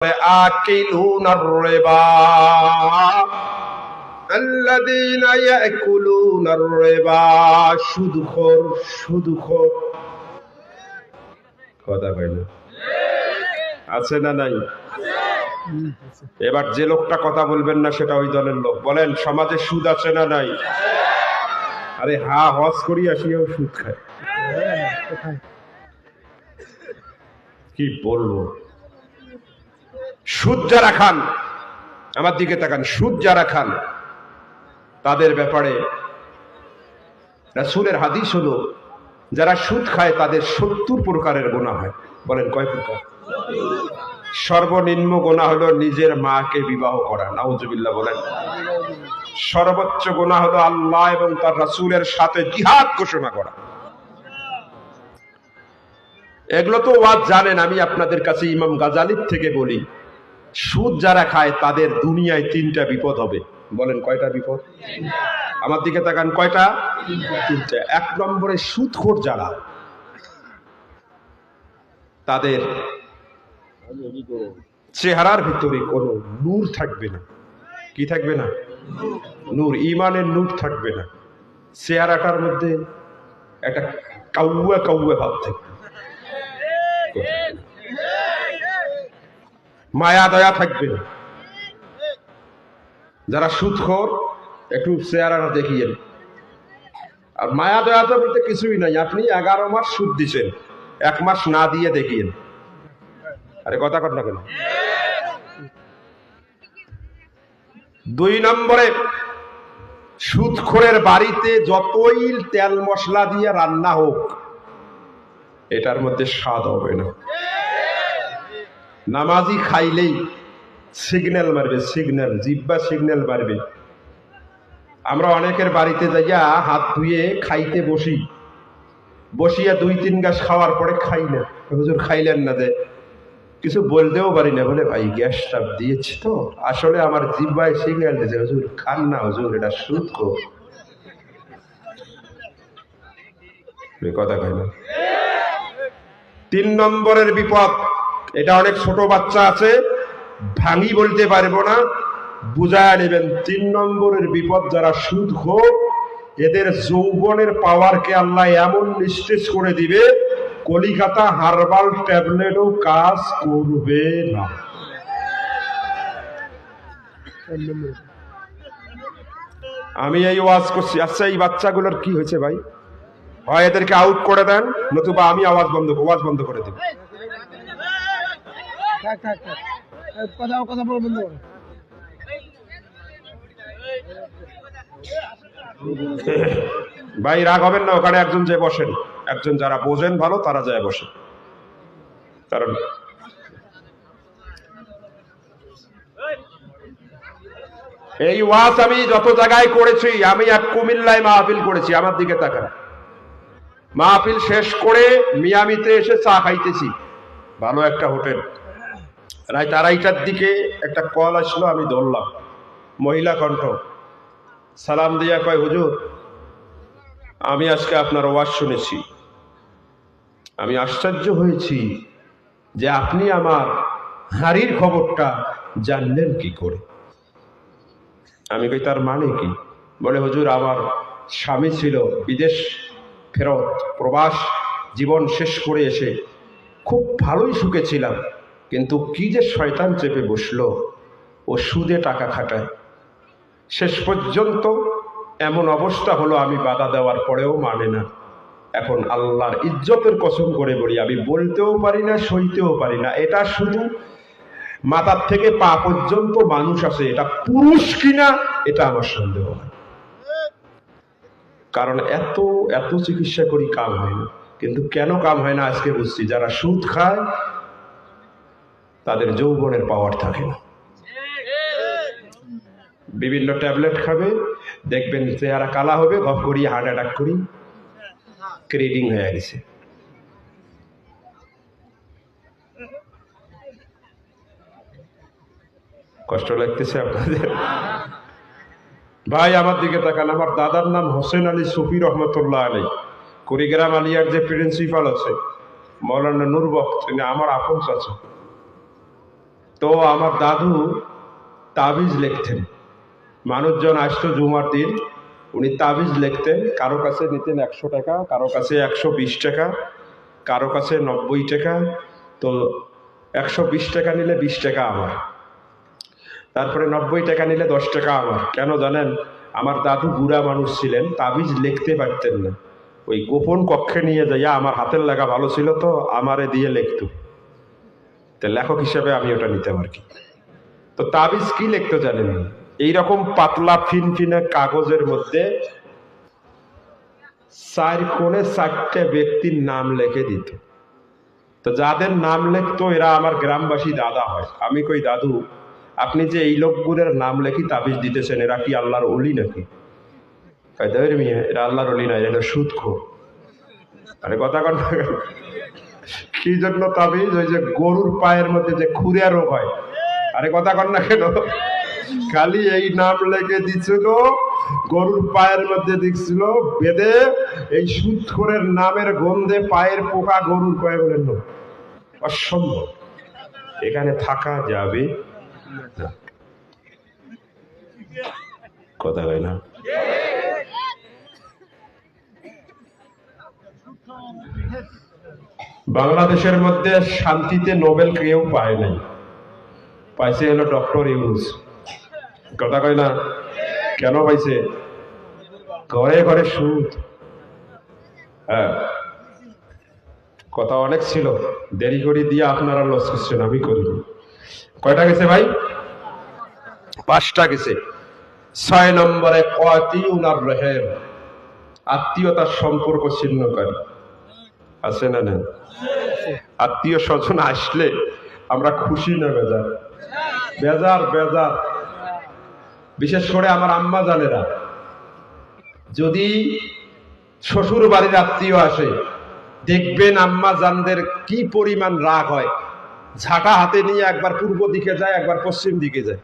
آكلون الربا الذين يأكلون الربا সুদখোর সুদখোর কথা কই না আছে না নাই এবার যে লোকটা কথা বলবেন না সেটা ওই দলের লোক বলেন সমাজে সুদ আছে না নাই আরে হা হস করি আসিয়াও সুদ খায় কি বলবো সুদ যারা খান আমার দিকে তাকান সুদ যারা খান তাদের ব্যাপারে রাসূলের হাদিস হলো, যারা সুদ খায় তাদের সত্তর প্রকারের গোনা হয়। বলেন কয় প্রকার? সর্বনিম্ন গোনা হলো নিজের মাকে বিবাহ করা। নাউজুবিল্লাহ বলেন। সর্বোচ্চ গোনা হলো আল্লাহ এবং তার রাসূলের সাথে জিহাদ ঘোষণা করা। এগুলো তো ওয়াজ জানেন, আমি আপনাদের কাছে ইমাম গাজালির থেকে বলি। সুদ যারা খায়, তাদের দুনিয়ায় তিনটা বিপদ হবে। বলেন, কয়টা বিপদ? আমার দিকে তাকান, কয়টা? তিনটা। এক নম্বরে সুদখোর যারা, তাদের চেহারার ভিতরে কোনো নূর থাকবে না। কি থাকবে না? নূর, ইমানের নূর থাকবে না। চেহারাটার মধ্যে একটা কাউয়া কাউয়া ভাব থাকবে। মায়া দয়া থাকবে। যারা সুদখোর একটু চেহারাটা দেখিয়েন আর মায়া দয়া তো বলতে কিছুই নাই। আপনি এগারো মাস সুদ দিছেন, এক মাস না দিয়ে দেখিয়েন আরে কথা কর না কেন? দুই নম্বরে সুদখোরের বাড়িতে যতই তেল মশলা দিয়ে রান্না হোক, এটার মধ্যে স্বাদ হবে না। নামাজি খাইলেই সিগন্যাল মারবে সিগন্যাল জিব্বা সিগন্যাল মারবে আমরা অনেকের বাড়িতে যাইয়া হাত ধুয়ে খাইতে বসি। বসিয়া দুই তিন গাছ খাওয়ার পরে খাই না। হুজুর খাইলেন না যে? কিছু বলতেও পারি না। বলে, ভাই, গ্যাস চাপ দিয়েছি তো। আসলে আমার জিব্বায় সিগন্যাল দিয়েছে। হুজুর, খান না হুজুর, এটা সুদ কো কথা কয় না। তিন নম্বরের বিপদ। এটা অনেক ছোট বাচ্চা আছে, ভাঙি বলতে পারব না। বুঝায় নেবেন, তিন নম্বরের বিপদ যারা সুদ খোর এদের যৌবনের পাওয়ারকে আল্লাহ এমন নিশ্চিত করে দিবে, কলিকাতা হার্বাল ট্যাবলেটও কাজ করবে না। আমি এই ওয়াজ করছি। আচ্ছা এই বাচ্চাগুলোর কি হয়েছে ভাই? হয় এদেরকে আউট করে দেন, নতুবা আমি আওয়াজ বন্ধ ওয়াজ বন্ধ করে দেব। থাক থাক থাক। কথা কথা বলো বন্ধ। ভাই, রাগ হবেন না, ওখানে একজন যে বসেন। একজন যারা বোঝেন ভালো, তারা যায় বসে। কারণ এই ওয়াজ আমি যত জায়গায় করেছি, আমি এক কুমিল্লায় মাহফিল করেছি, আমার দিকে তাকান। মাহফিল শেষ করে মিয়ামিতে এসে চা খাইতেছি। ভালো একটা হোটেল। রাত আড়াইটার দিকে একটা কল আসলো, আমি ধরলাম। মহিলা কণ্ঠ, সালাম দিয়া কয়, হুজুর, আমি আজকে আপনার ওয়াজ শুনেছি। আমি আশ্চর্য হয়েছি যে আপনি আমার হাড়ির খবরটা জানলেন কি করে? আমি কই, তার মানে কি? বলে, হুজুর, আমার স্বামী ছিল বিদেশ ফেরত, প্রবাস জীবন শেষ করে এসে খুব ভালোই সুখে ছিলাম। কিন্তু কি যে শয়তান চেপে বসল, ও সুদে টাকা খাটায়। শেষ পর্যন্ত এমন অবস্থা হলো আমি বাধা দেওয়ার পরেও মানে না। এখন আল্লাহর ইজ্জতের কসম করে বলি, আমি বলতেও পারি না, সইতেও পারি না। এটা শুধু মাথার থেকে পা পর্যন্ত মানুষ আছে, এটা পুরুষ কিনা, এটা আমার সন্দেহ হয়। কারণ এত এত চিকিৎসা করি কাম হয় না। কিন্তু কেন কাম হয় না আজকে বুঝছি, যারা সুদ খায় তাদের যৌবনের পাওয়ার থাকে না। বিভিন্ন ট্যাবলেট খাবে, দেখবেন চেহারা কালা হবে গপ করি হার্ট অ্যাটাক করি। ক্রেডিং হয়ে গেছে। কষ্ট লাগতেছে আপনাদের? ভাই, আমার দিকে তাকান। আমার দাদার নাম হোসেন আলী সুফি রহমতুল্লাহ আলী। কুড়িগ্রাম আলিয়ার যে প্রিন্সিপাল আছে, মৌলানা নুরবক তিনি আমার আপন আছে তো আমার দাদু তাবিজ লিখতেন। মানুষজন আসতো জুমার দিন, উনি তাবিজ লিখতেন, কারও কাছে নিতেন একশো টাকা, কারও কাছে একশো বিশ টাকা, কারও কাছে নব্বই টাকা, তো একশো বিশ টাকা নিলে বিশ টাকা আমার। তারপরে নব্বই টাকা নিলে দশ টাকা আমার। কেন জানেন? আমার দাদু বুড়া মানুষ ছিলেন, তাবিজ লিখতে পারতেন না। ওই গোপন কক্ষে নিয়ে যাইয়া আমার হাতের লেখা ভালো ছিল তো, আমারে দিয়ে লিখতো। তো লেখক হিসেবে আমি ওটা নিতাম আর কি। তো তাবিজ কি লিখতে জানেন? এইরকম পাতলা ফিনফিনে কাগজের মধ্যে চার কোণে চারটে ব্যক্তির নাম লেখে দিত। তো যাদের নাম লেখতো এরা আমার গ্রামবাসী দাদা হয়। আমি কই দাদু আপনি যে এই লোকগুলোর নাম লেখি তাবিজ দিতেছেন এরা কি আল্লাহর অলি নাকি? কয়, "ধুর এরা আল্লাহর অলি না এরা সুদ খো আরে কথা কেন? কি জন্য তাবিজ, ওই যে গরুর পায়ের মধ্যে যে খুরিয়া রোগ হয়। আরে কথা কর না কেন? খালি এই নাম লেগে দিছিল, গরুর পায়ের মধ্যে দেখছিল বেদে এই সুৎখরের নামের গন্ধে পায়ের পোকা গরুর কয়ে বলেন অসম্ভব। এখানে থাকা যাবে কথা হয় না? বাংলাদেশের মধ্যে শান্তিতে নোবেল কেউ পায় নাই। পাইছে হলো ডক্টর ইউনুস। কথা কয় না? কেন পাইছে? ঘরে ঘরে সুদ। হ্যাঁ। কথা অনেক ছিল। দেরি করে দিয়ে আপনারা লস করছেন, আমি করিনি কয়টা গেছে ভাই? পাঁচটা গেছে। ছয় নম্বরে কয়টি উনার রেহের আত্মীয়তার সম্পর্ক ছিন্নকারী আছে না না আত্মীয় স্বজন আসলে আমরা খুশি না বেজার? বেজার বেজার। বিশেষ করে আমার আম্মা জানেরা। যদি শ্বশুর বাড়ির আত্মীয় আসে, দেখবেন আম্মা জানদের কি পরিমাণ রাগ হয়। ঝাঁটা হাতে নিয়ে একবার পূর্ব দিকে যায়, একবার পশ্চিম দিকে যায়।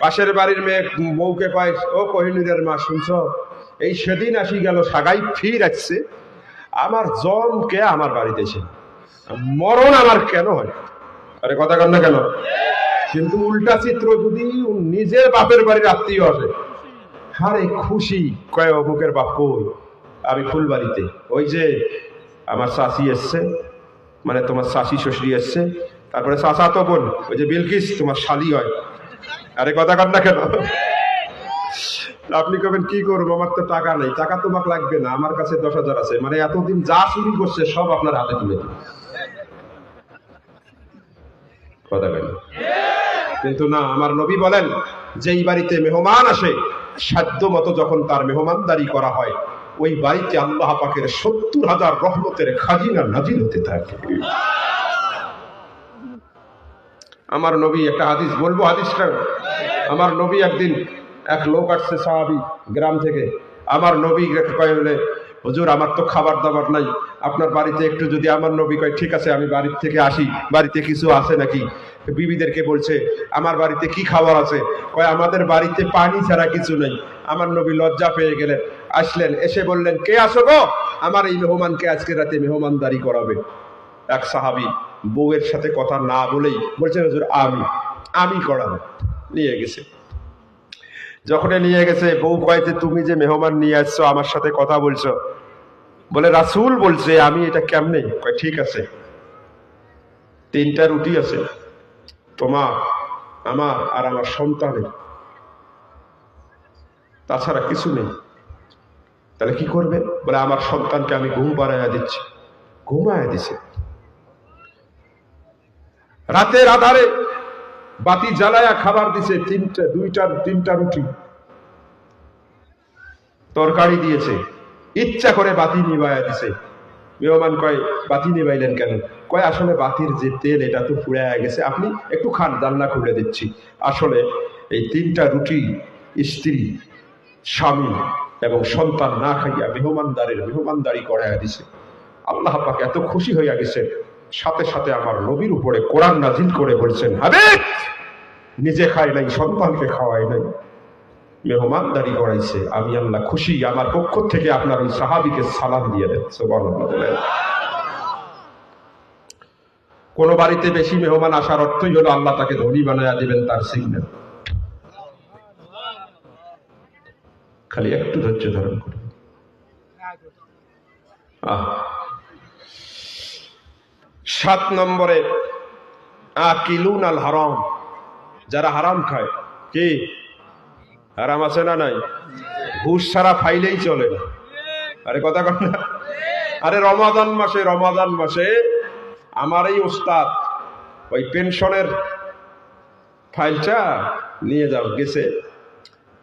পাশের বাড়ির মেয়ে বউকে কয়, ও কহিনুরের মা, শুনছ? এই সেদিন আসি গেল সাগাই ফির আসছে। আমার জমকে আমার বাড়িতে এসে? মরণ আমার কেন হয়? আরে কথা কর না কেন? কিন্তু উল্টা চিত্র যদি নিজের বাপের বাড়ির আত্মীয় আসে, হারে খুশি। কয়, অমুকের বাপ আমি ফুলবাড়িতে। ওই যে আমার শাশি এসছে মানে তোমার শাশি শ্বশুরি এসছে, তারপরে চাচা তো বোন, ওই যে বিলকিস, তোমার শালি হয়। আরে কথা কর না কেন? আপনি কবেন, কি করব? আমার তো টাকা নেই। টাকা তোমাকে লাগবে না। আমার কাছে দশ হাজার আছে। মানে এতদিন যা চুরি করছে, সব আপনার হাতে তুলে কথা কেন কিন্তু না, আমার নবী বলেন, যেই বাড়িতে মেহমান আসে, সাধ্য মতো যখন তার মেহমানদারি করা হয়, ওই বাড়িতে আল্লাহ পাকের সত্তর হাজার রহমতের খাজিনা নাজির হতে থাকে। আমার নবী একটা হাদিস, বলব হাদিসটা? আমার নবী একদিন এক লোক আসছে সাহাবি গ্রাম থেকে। আমার নবী কয় বলে হুজুর, আমার তো খাবার দাবার নাই। আপনার বাড়িতে একটু যদি আমার নবী কয়, ঠিক আছে, আমি বাড়ির থেকে আসি। বাড়িতে কিছু আছে নাকি? বিবিদেরকে বলছে, আমার বাড়িতে কি খাবার আছে? কয়, আমাদের বাড়িতে পানি ছাড়া কিছু নেই। আমার নবী লজ্জা পেয়ে গেলেন। আসলেন, এসে বললেন, কে আসো গো? আমার এই মেহমানকে আজকে রাতে মেহমানদারি করাবে। এক সাহাবি বউয়ের সাথে কথা না বলেই বলছে, হুজুর, আমি আমি করাবো। নিয়ে গেছে। যখন নিয়ে গেছে বউ কয়েছে তুমি যে মেহমান নিয়ে আসছো, আমার সাথে কথা বলছো। বলে, রাসুল বলছে, আমি এটা কেমনে? ঠিক আছে। তিনটা রুটি আছে, তোমার, আমার আর আমার সন্তানের। তাছাড়া কিছু নেই। তাহলে কি করবে? বলে, আমার সন্তানকে আমি ঘুম পাড়াইয়া দিচ্ছি। ঘুমায়া দিছে। রাতের আধারে বাতি জ্বালায়া খাবার দিছে, তিনটা, দুইটা, তিনটা রুটি। তরকারি দিয়েছে। ইচ্ছা করে বাতি নিবাইয়া দিছে। মেহমান কয়, বাতি নিবাইলেন কেন? কয়, আসলে বাতির যে তেল, এটা তো ফুড়াইয়া গেছে। আপনি একটু খান, জানলা খুলে দিচ্ছি। আসলে এই তিনটা রুটি স্ত্রী, স্বামী এবং সন্তান না খাইয়া মেহমানদারের মেহমানদারি করাইয়া দিছে। আল্লাহ পাক এত খুশি হইয়া গেছে। সাথে সাথে আমার নবীর উপরে কোরআন নাজিল করে বলছেন, হাবিব! নিজে খাই নাই, সন্তানকে খাওয়াই নাই। মেহমানদারি করাইছে। আমি আল্লাহ খুশি, আমার পক্ষ থেকে আপনার ওই সাহাবিকে সালাম দিয়ে সুবহানাল্লাহ। কোন বাড়িতে বেশি মেহমান আসার অর্থই হলো আল্লাহ তাকে ধনী বানাইয়া দিবেন তার সিগন্যাল। খালি একটু ধৈর্য ধারণ করুন। সাত নম্বরে আকিলুন আল হারাম। যারা হারাম খায়, কি? হারাম আছে না নাই? ঘুষ ছাড়া ফাইলেই চলে। না আরে কথা কর না। আরে রমাদান মাসে রমাদান মাসে আমার এই ওস্তাদ ওই পেনশনের ফাইলটা নিয়ে যাও, গেছে।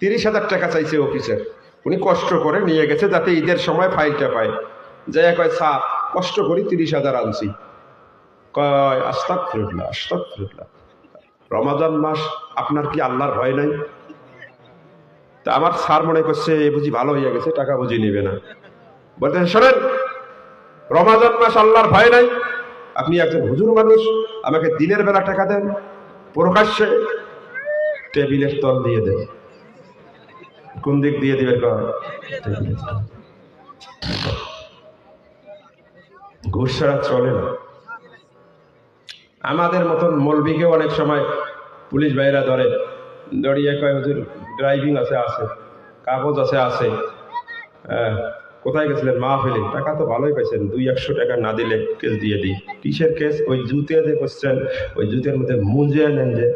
তিরিশ হাজার টাকা চাইছে অফিসের। উনি কষ্ট করে নিয়ে গেছে যাতে ঈদের সময় ফাইলটা পায়। যাই কয়, স্যার, কষ্ট করি তিরিশ হাজার আনছি। কয় আস্তাক ফিরুল্লাহ আস্তাক ফিরুল্লাহ রমাদান মাস আপনার কি আল্লাহর ভয় নাই? তা আমার স্যার মনে করছে, এ বুঝি ভালো হয়ে গেছে, টাকা বুঝি নেবে না। বলতেন শোনেন, রমাদান মাস আল্লাহর ভয় নাই। আপনি একজন হুজুর মানুষ, আমাকে দিনের বেলা টাকা দেন, প্রকাশ্যে টেবিলের তল দিয়ে দেন। কোন দিক দিয়ে দিবেন কয়? ঘুষ ছাড়া চলে না। আমাদের মতন মলবিকে অনেক সময় পুলিশ ভাইরা ধরে। দড়িয়ে কয়, হুজুর ড্রাইভিং আছে আছে, কাগজ আছে আছে। কোথায় গেছিলেন মা ফেলে টাকা তো ভালোই পাইছেন, দুই, একশো টাকা না দিলে কেস দিয়ে দিই। কিসের কেস? ওই জুতে যে করছেন ওই জুতের মধ্যে মুজে নেন যে।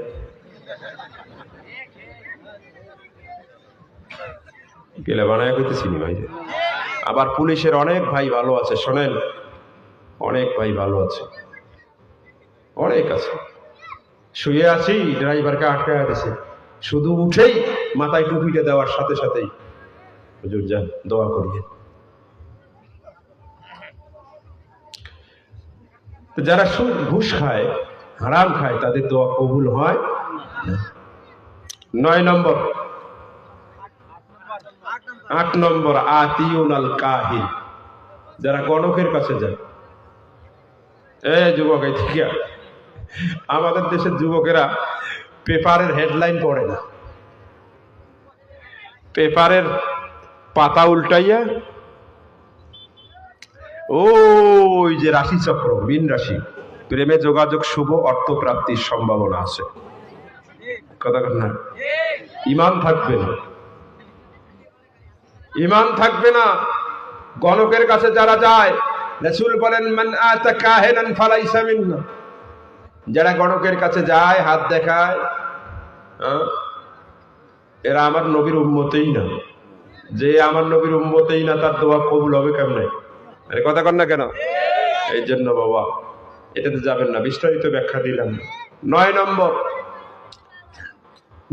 গেলে বানায় করতেছি ভাই আবার পুলিশের অনেক ভাই ভালো আছে, শোনেন। অনেক ভাই ভালো আছে। অনেক আছে। শুয়ে আছি, ড্রাইভারকে আটকায় দিছে। শুধু উঠেই মাথায় টুপিটা দেওয়ার সাথে সাথেই। হুজুর, যান, দোয়া করিয়ে। যারা ঘুষ খায়, হারাম খায়, তাদের দোয়া কবুল হয় নয় নম্বর। আট নম্বর আতিউন আল কাহিল। যারা গণকের কাছে যায়। এ, যুবক এই। আমাদের দেশের যুবকেরা পেপারের হেডলাইন পড়ে না। পেপারের পাতা উল্টাইয়া ওই যে রাশি চক্র, মিন রাশি, প্রেমে যোগাযোগ, শুভ অর্থপ্রাপ্তির সম্ভাবনা আছে। কথা না। ইমান থাকবে না। ইমান থাকবে না। গণকের কাছে যারা যায়, রসুল বলেন, মান আতা কাহেনান ফালাইসা মিন্না। যারা গণকের কাছে যায়, হাত দেখায় হ্যাঁ? এরা আমার নবীর উম্মতেই না। যে আমার নবীর উম্মতেই না, তার দোয়া কবুল হবে কেমন? আরে কথা কর না কেন? এই জন্য বাবা, এটাতে যাবেন না। বিস্তারিত ব্যাখ্যা দিলাম। নয় নম্বর,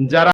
যারা